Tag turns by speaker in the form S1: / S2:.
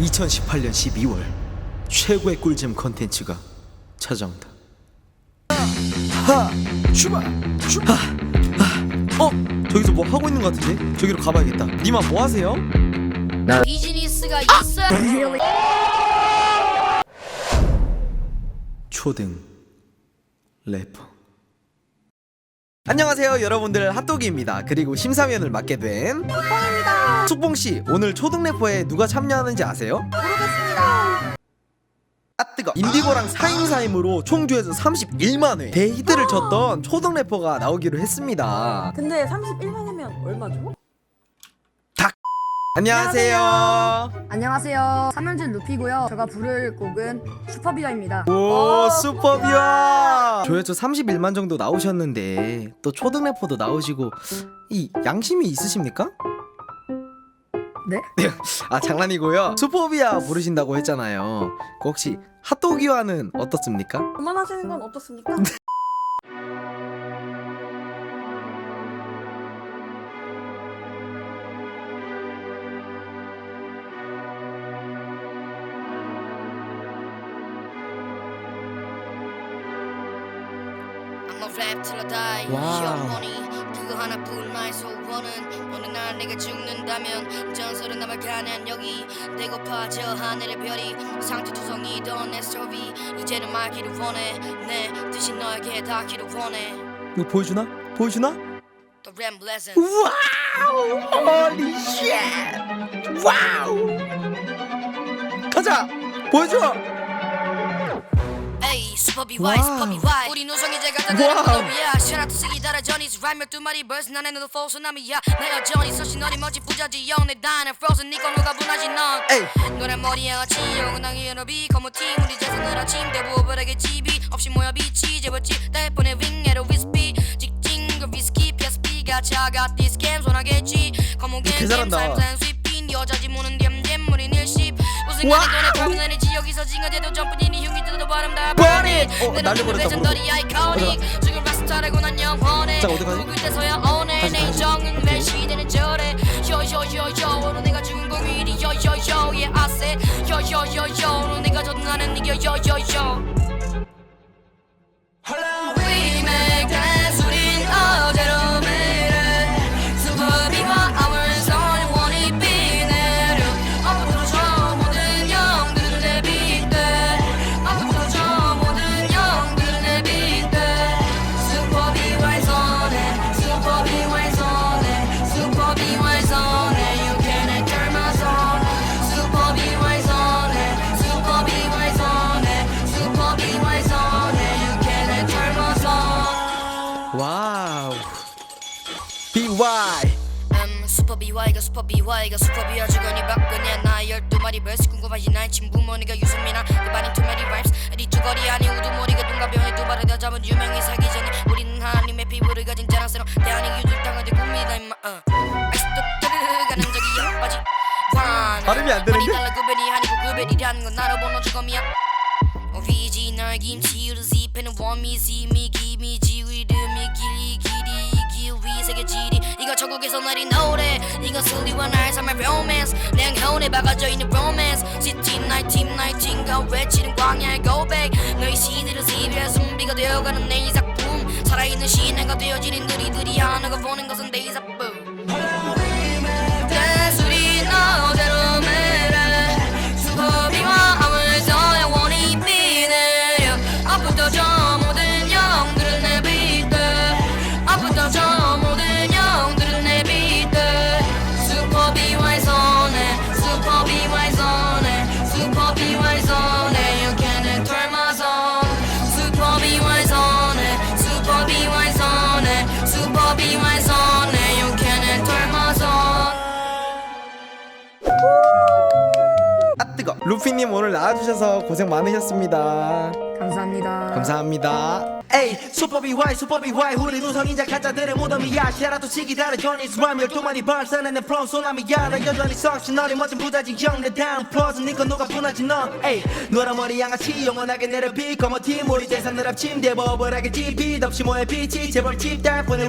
S1: 2018년 12월 최고의 꿀잼 컨텐츠가 찾아온다. 하! 슈바! 슈바! 하! 어? 저기서 뭐 하고 있는 것 같은데? 저기로 가봐야겠다. 니마 뭐 하세요?
S2: 비즈니스가 있어.
S1: 초등 래퍼 안녕하세요 여러분들. 핫도기입니다. 그리고 심사위원을 맡게 된 숙봉입니다. 숙봉씨 오늘 초등 래퍼에 누가 참여하는지 아세요? 모르겠습니다. 아 뜨거. 인디고랑 사임사임으로 총 조회수 31만회 대히트를 쳤던 초등 래퍼가 나오기로 했습니다.
S3: 근데 31만이면 얼마죠?
S1: 안녕하세요
S4: 안녕하세요. 삼현준 루피고요. 제가 부를 곡은 슈퍼비아입니다.
S1: 오 슈퍼비아 조회수 31만 정도 나오셨는데 또 초등 래퍼도 나오시고 이 양심이 있으십니까?
S4: 네?
S1: 아 장난이고요 슈퍼비아 부르신다고 했잖아요 그 혹시 핫도기와는 어떻습니까?
S3: 그만하시는 건 어떻습니까?
S2: Rap till I die. 영원히 그거 하나뿐. 나의 소원은 어느 날 내가 죽는다면 전설은 남아가는 여기. 배고파 저 하늘의 별이 상투투성이던 내 스토리 이제는 말기를 원해. 내 뜻이 너에게 닿기를 원해.
S1: 이거 보여주나? 보여주나?
S2: The Ram Blessing
S1: 와우! 홀리 쉣 와우! 가자! 보여줘
S2: 에이 슈퍼비와이
S1: 와우.
S2: 슈퍼비와이 우리 누성이 제가 다
S1: 와우.
S2: 되는 거야. 샤라트 쓰기 따라 전이스 라임 12마리 벌스 난에도 포소남이야. 내 여전히 서신 너리 멋지 부자지. 영내 다는 프로즌 니꺼 누가 분하지 넌.
S1: 에이.
S2: 노란 머리에 같이 영원하게 연합이 검은 팀 우리 재산을 아침. 대부분에게 집이. 없이 모여 빛이 제벌집. 대폰에 윙에로 위스피 직진 그 위스키 PSP가 차가 디스캠 검은
S1: 잘한다.
S2: 여자지 무는 우린
S1: 와우.
S2: 돈에 파면하는 지역에서 징어대도 점프니니 흉이 뜯어도 바람 다 버린.
S1: 어, 날려버렸다,
S2: 레전더리 아이코닉 지금 라스타라고 난 영원해? 누굴 때서야
S1: 다시,
S2: 내. 인정은. 내 시대는 저래 요요요요 오늘 내가 주인공이니 요요요 yeah I said 요요요요 오늘 내가 전하는 이겨 요요요
S1: BY
S2: 음 슈퍼 비와이가 슈퍼 비와이가 슈퍼 비와 주거니 박근혜 나 열두 마리 벌스 궁금하지 나의 친부모니가 유승민아 그 반인 투 마리 라임스 네 쭈거리 아니 우두머리가 동갑병에 두 발을 다 잡은 유명히 살기 전에. 우리는 하나님의 피부를 가진 자랑스러운 대한민국 유줄당한테 꿈이다 임마. 어. 아이스도 가는 적이 완
S1: 발음이 안 되는데?
S2: 달라 구별이 아니고 구별이라는 건 알아보는 주검이야. 오리지널 김치를 씹히는 원미 시미 기미 지위 름이 길이 길이 기위 세계 지리. 이거 천국에서 내린 노래. 이건 슬리와 나의 삶의 romance. 내 영혼에 박아져 있는 romance. City night team night인가 외치는 광야의 고백. 너의 시대를 시비해 좀비가 되어가는 내 작품 살아있는 시내가 되어지는 너희들이 하나가 보는 것은 내 작품
S1: 루피님 오늘 나와주셔서 고생 많으셨습니다.
S4: 감사합니다.
S1: 감사합니다.
S5: 에이 슈퍼비와이 슈퍼비와이. 우리 누성인자 가짜들의 무덤이야. 시라도 치기 다른 전이스 람 12마리 벌써는 내 프롬 소나미야. 나 여전히 석신 너리 멋진 부자지. 영내 다운 프로즈 니꺼 누가 분하지 너 에이 노란 머리 양아치 영원하게 내려비. 검은 팀 우리 재산 늘 합침 대버블하게 집이 덥시 모여 빛이 재벌 집 달폰을